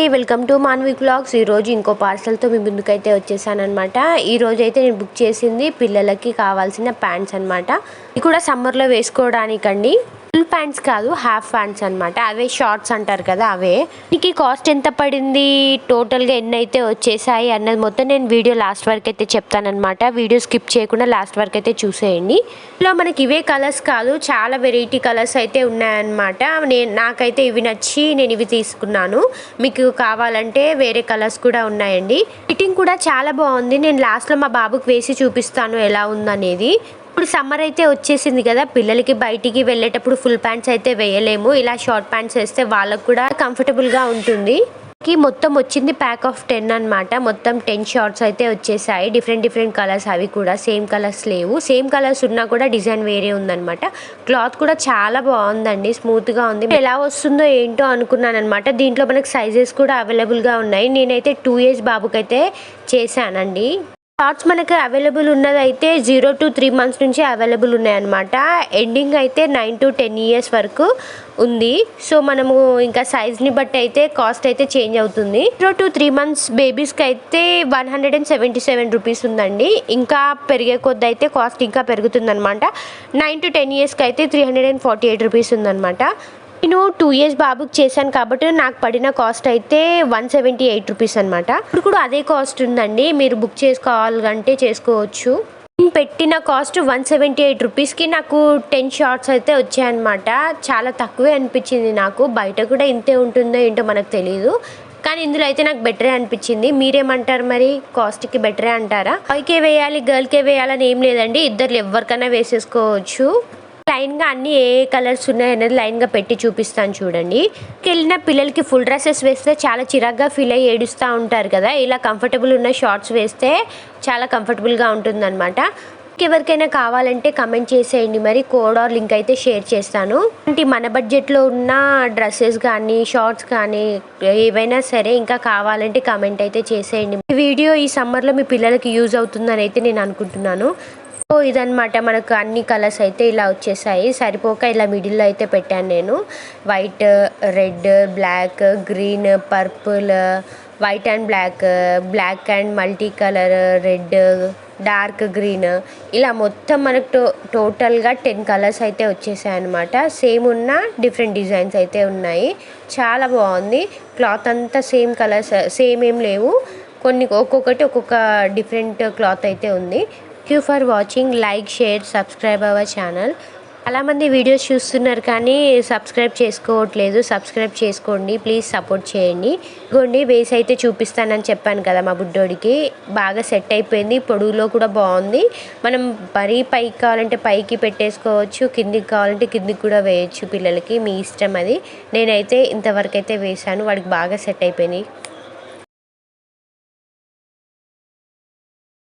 అండి welcome to Manvi blogs. ఈరోజు ఇంకో పార్సల్తో మీ ముందుకైతే వచ్చేసానమాట ఈరోజు అయితే నేను బుక్ చేసింది పిల్లలకి కావాల్సిన ప్యాంట్స్ అనమాట ఇది కూడా సమ్మర్లో వేసుకోవడానికండి. ఫుల్ ప్యాంట్స్ కాదు హాఫ్ ప్యాంట్స్ అనమాట అవే షార్ట్స్ అంటారు కదా అవే. మీకు కాస్ట్ ఎంత పడింది? టోటల్గా ఎన్ని అయితే వచ్చేసాయి అన్నది మొత్తం నేను వీడియో లాస్ట్ వరకు అయితే చెప్తానమాట వీడియో స్కిప్ చేయకుండా లాస్ట్ వరకు అయితే చూసేయండి. ఇలా మనకి ఇవే కలర్స్ కాదు చాలా వెరైటీ కలర్స్ అయితే ఉన్నాయన్నమాట. నేను నాకైతే ఇవి నచ్చి నేను ఇవి తీసుకున్నాను. మీకు కావాలంటే వేరే కలర్స్ కూడా ఉన్నాయండి. ఫిట్టింగ్ కూడా చాలా బాగుంది. నేను లాస్ట్లో మా బాబుకి వేసి చూపిస్తాను ఎలా ఉందనేది. ఇప్పుడు సమ్మర్ అయితే వచ్చేసింది కదా పిల్లలకి బయటికి వెళ్ళేటప్పుడు ఫుల్ ప్యాంట్స్ అయితే వేయలేము. ఇలా షార్ట్ ప్యాంట్స్ వేస్తే వాళ్ళకు కూడా కంఫర్టబుల్గా ఉంటుంది. కి మొత్తం వచ్చింది ప్యాక్ ఆఫ్ టెన్ అన్నమాట. మొత్తం టెన్ షార్ట్స్ అయితే వచ్చేసాయి. డిఫరెంట్ డిఫరెంట్ కలర్స్ అవి కూడా. సేమ్ కలర్స్ లేవు. సేమ్ కలర్స్ ఉన్నా కూడా డిజైన్ వేరే ఉందన్నమాట. క్లాత్ కూడా చాలా బాగుందండి. స్మూత్గా ఉంది. ఎలా వస్తుందో ఏంటో అనుకున్నాను అనమాట దీంట్లో మనకి సైజెస్ కూడా అవైలబుల్గా ఉన్నాయి. నేనైతే టూ ఇయర్స్ బాబుకైతే చేశానండి. షార్ట్స్ మనకి అవైలబుల్ ఉన్నదైతే జీరో టు త్రీ మంత్స్ నుంచి అవైలబుల్ ఉన్నాయన్నమాట. ఎండింగ్ అయితే నైన్ టు టెన్ ఇయర్స్ వరకు ఉంది. సో మనము ఇంకా సైజ్ని బట్టి అయితే కాస్ట్ అయితే చేంజ్ అవుతుంది. జీరో టు త్రీ మంత్స్ బేబీస్కి అయితే one hundred and seventy seven rupees ఉందండి. ఇంకా పెరిగే కొద్ది అయితే కాస్ట్ ఇంకా పెరుగుతుందన్నమాట. నైన్ టు టెన్ ఇయర్స్కి అయితే three hundred and forty eight rupees ఉందన్నమాట. నేను టూ ఇయర్స్ బాబుకి చేశాను కాబట్టి నాకు పడిన కాస్ట్ అయితే వన్ సెవెంటీ ఎయిట్ రూపీస్ అనమాట ఇప్పుడు కూడా అదే కాస్ట్ ఉందండి. మీరు బుక్ చేసుకోవాలంటే చేసుకోవచ్చు. నేను పెట్టిన కాస్ట్ వన్ సెవెంటీ ఎయిట్ రూపీస్కి నాకు టెన్ షార్ట్స్ అయితే వచ్చాయన్నమాట. చాలా తక్కువే అనిపించింది నాకు. బయట కూడా ఇంతే ఉంటుందో ఏంటో మనకు తెలియదు కానీ ఇందులో అయితే నాకు బెటరే అనిపించింది. మీరేమంటారు మరి? కాస్ట్కి బెటరే అంటారా? బాయ్కే వేయాలి గర్ల్కే వేయాలని ఏం లేదండి. ఇద్దరు ఎవరికైనా వేసేసుకోవచ్చు. లైన్గా అన్ని ఏ కలర్స్ ఉన్నాయి అనేది లైన్గా పెట్టి చూపిస్తాను చూడండి. వెళ్ళిన పిల్లలకి ఫుల్ డ్రెస్సెస్ వేస్తే చాలా చిరాగ్గా ఫీల్ అయ్యి ఏడుస్తూ ఉంటారు కదా. ఇలా కంఫర్టబుల్ ఉన్న షార్ట్స్ వేస్తే చాలా కంఫర్టబుల్గా ఉంటుందన్నమాట. ఎవరికైనా కావాలంటే కమెంట్ చేసేయండి. మరి కోడ్ ఆర్ లింక్ అయితే షేర్ చేస్తాను. అంటే మన బడ్జెట్లో ఉన్న డ్రెస్సెస్ కానీ షార్ట్స్ కానీ ఏవైనా సరే ఇంకా కావాలంటే కమెంట్ అయితే చేసేయండి. ఈ వీడియో ఈ సమ్మర్లో మీ పిల్లలకి యూజ్ అవుతుందని అయితే నేను అనుకుంటున్నాను. సో ఇదనమాట మనకు అన్ని కలర్స్ అయితే ఇలా వచ్చేసాయి. సరిపోక ఇలా మిడిల్లో అయితే పెట్టాను నేను. White red black green purple white and black black and multi colour red dark green ఇలా మొత్తం మనకు టో టోటల్గా టెన్ కలర్స్ అయితే వచ్చేసాయి అనమాట సేమ్ ఉన్న డిఫరెంట్ డిజైన్స్ అయితే ఉన్నాయి. చాలా బాగుంది. క్లాత్ అంతా సేమ్ కలర్స్ సేమ్ ఏం లేవు. కొన్ని ఒక్కొక్కటి ఒక్కొక్క డిఫరెంట్ క్లాత్ అయితే ఉంది. Thank you for watching like share subscribe our channel. చాలామంది వీడియోస్ చూస్తున్నారు కానీ సబ్స్క్రైబ్ చేసుకోవట్లేదు. సబ్స్క్రైబ్ చేసుకోండి ప్లీజ్ సపోర్ట్ చేయండి. ఇగోండి బేస్ అయితే చూపిస్తానని చెప్పాను కదా మా బుడ్డోడికి. బాగా సెట్ అయిపోయింది పొడుగులో కూడా బాగుంది. మనం మరీ పైకి కావాలంటే పైకి పెట్టేసుకోవచ్చు కిందికి కావాలంటే కిందికి కూడా వేయచ్చు పిల్లలకి. మీ ఇష్టం అది. నేనైతే ఇంతవరకు అయితే వేశాను వాడికి బాగా సెట్ అయిపోయింది.